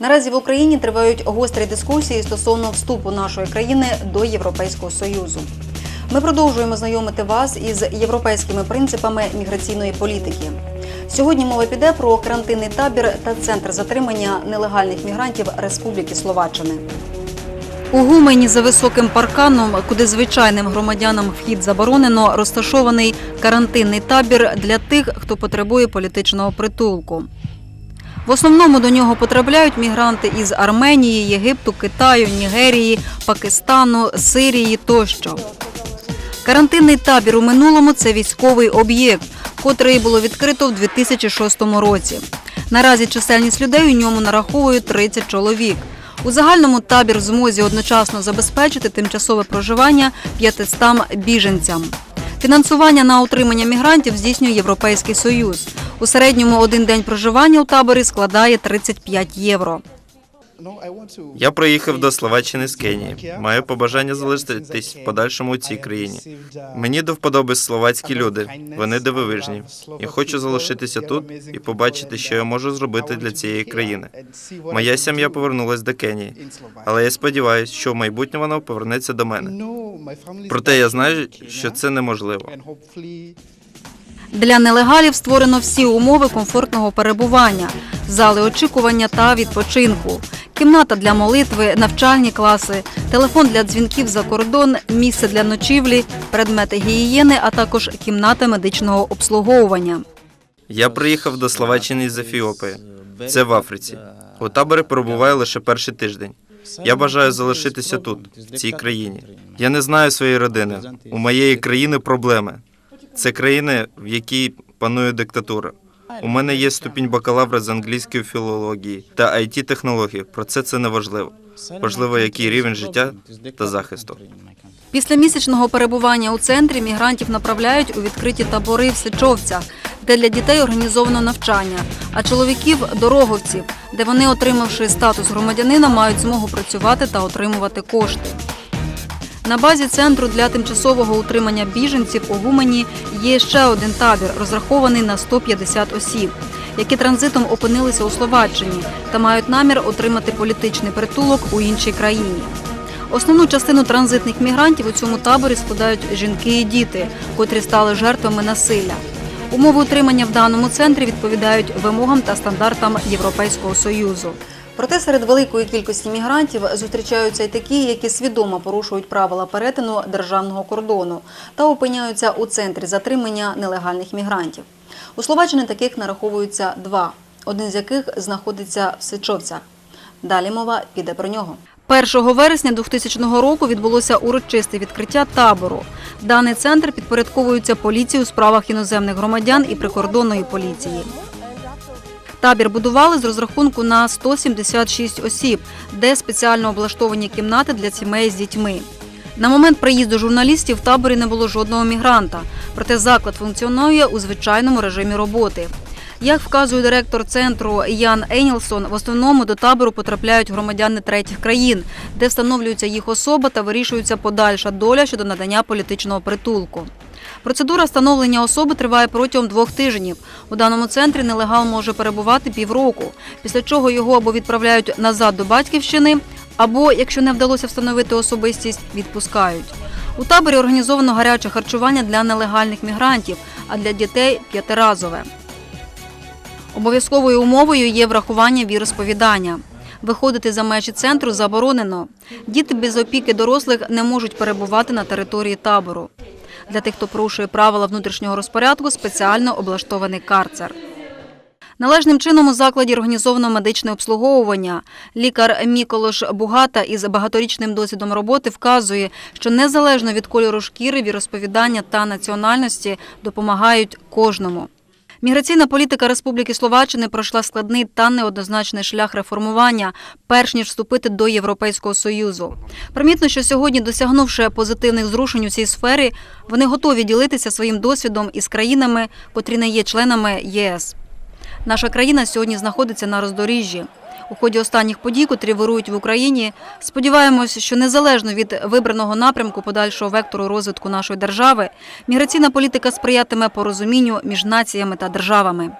Наразі в Україні тривають гострі дискусії стосовно вступу нашої країни до Європейського союзу. Ми продовжуємо знайомити вас із європейськими принципами міграційної політики. Сьогодні мова піде про карантинний табір та центр затримання нелегальних мігрантів Республіки Словаччини. У Гумені за високим парканом, куди звичайним громадянам вхід заборонено, розташований карантинний табір для тих, хто потребує політичного притулку. В основному до нього потрапляють мігранти із Арменії, Єгипту, Китаю, Нігерії, Пакистану, Сирії тощо. Карантинний табір у минулому це військовий об'єкт, котрий було відкрито в 2006 році. Наразі чисельність людей у ньому нараховують 30 чоловік. У загальному табір в змозі одночасно забезпечити тимчасове проживання 500 біженцям. Фінансування на утримання мігрантів здійснює Європейський Союз. У середньому один день проживання у таборі складає 35 євро. Я приїхав до Словаччини з Кенії. Маю побажання залишитись в подальшому у цій країні. Мені до вподоби словацькі люди. Вони дивовижні. Я хочу залишитися тут і побачити, що я можу зробити для цієї країни. Моя сім'я повернулась до Кенії, але я сподіваюся, що в майбутньому вона повернеться до мене. Проте я знаю, що це неможливо. Для нелегалів створено всі умови комфортного перебування, зали очікування та відпочинку, кімната для молитви, навчальні класи, телефон для дзвінків за кордон, місце для ночівлі, предмети гігієни, а також кімната медичного обслуговування. Я приїхав до Словаччини з Ефіопії. Це в Африці. У таборі перебуваю лише перший тиждень. Я бажаю залишитися тут, в цій країні. Я не знаю своєї родини. У моєї країни проблеми. Це країни, в якій панує диктатура. У мене є ступінь бакалавра з англійської філології та it технологій Про це це не важливо. Важливо, який рівень життя та захисту. Після місячного перебування у центрі мігрантів направляють у відкриті табори в Сичовцях, де для дітей організовано навчання, а чоловіків дороговців, де вони, отримавши статус громадянина, мають змогу працювати та отримувати кошти. На базі центру для тимчасового утримання біженців у Гумені є ще один табір, розрахований на 150 осіб, які транзитом опинилися у Словаччині та мають намір отримати політичний притулок у іншій країні. Основну частину транзитних мігрантів у цьому таборі складають жінки і діти, котрі стали жертвами насилля. Умови утримання в даному центрі відповідають вимогам та стандартам Європейського союзу. Проте серед великої кількості мігрантів зустрічаються й такі, які свідомо порушують правила перетину державного кордону та опиняються у центрі затримання нелегальних мігрантів. У Словаччині таких нараховується два, один з яких знаходиться в Сичовцях. Далі мова піде про нього. 1 вересня 2000 року відбулося урочисте відкриття табору. Даний центр підпорядковується поліції у справах іноземних громадян і прикордонної поліції. Табір будували з розрахунку на 176 осіб, де спеціально облаштовані кімнати для сімей з дітьми. На момент приїзду журналістів в таборі не було жодного мігранта, проте заклад функціонує у звичайному режимі роботи. Як вказує директор центру Ян Енілсон, в основному до табору потрапляють громадяни третіх країн, де встановлюється їх особа та вирішується подальша доля щодо надання політичного притулку. Процедура встановлення особи триває протягом двох тижнів. У даному центрі нелегал може перебувати півроку, після чого його або відправляють назад до батьківщини, або, якщо не вдалося встановити особистість, відпускають. У таборі організовано гаряче харчування для нелегальних мігрантів, а для дітей п'ятиразове. Обов'язковою умовою є врахування віросповідання. Виходити за межі центру заборонено. Діти без опіки дорослих не можуть перебувати на території табору. Для тих, хто порушує правила внутрішнього розпорядку, спеціально облаштований карцер. Належним чином у закладі організовано медичне обслуговування. Лікар Міколош Бугата із багаторічним досвідом роботи вказує, що незалежно від кольору шкіри, віросповідання та національності допомагають кожному. Міграційна політика Республіки Словаччини пройшла складний та неоднозначний шлях реформування, перш ніж вступити до Європейського союзу. Примітно, що сьогодні, досягнувши позитивних зрушень у цій сфері, вони готові ділитися своїм досвідом із країнами, котрі не є членами ЄС. Наша країна сьогодні знаходиться на роздоріжжі. У ході останніх подій, котрі вирують в Україні, сподіваємось, що незалежно від вибраного напрямку подальшого вектору розвитку нашої держави, міграційна політика сприятиме порозумінню між націями та державами.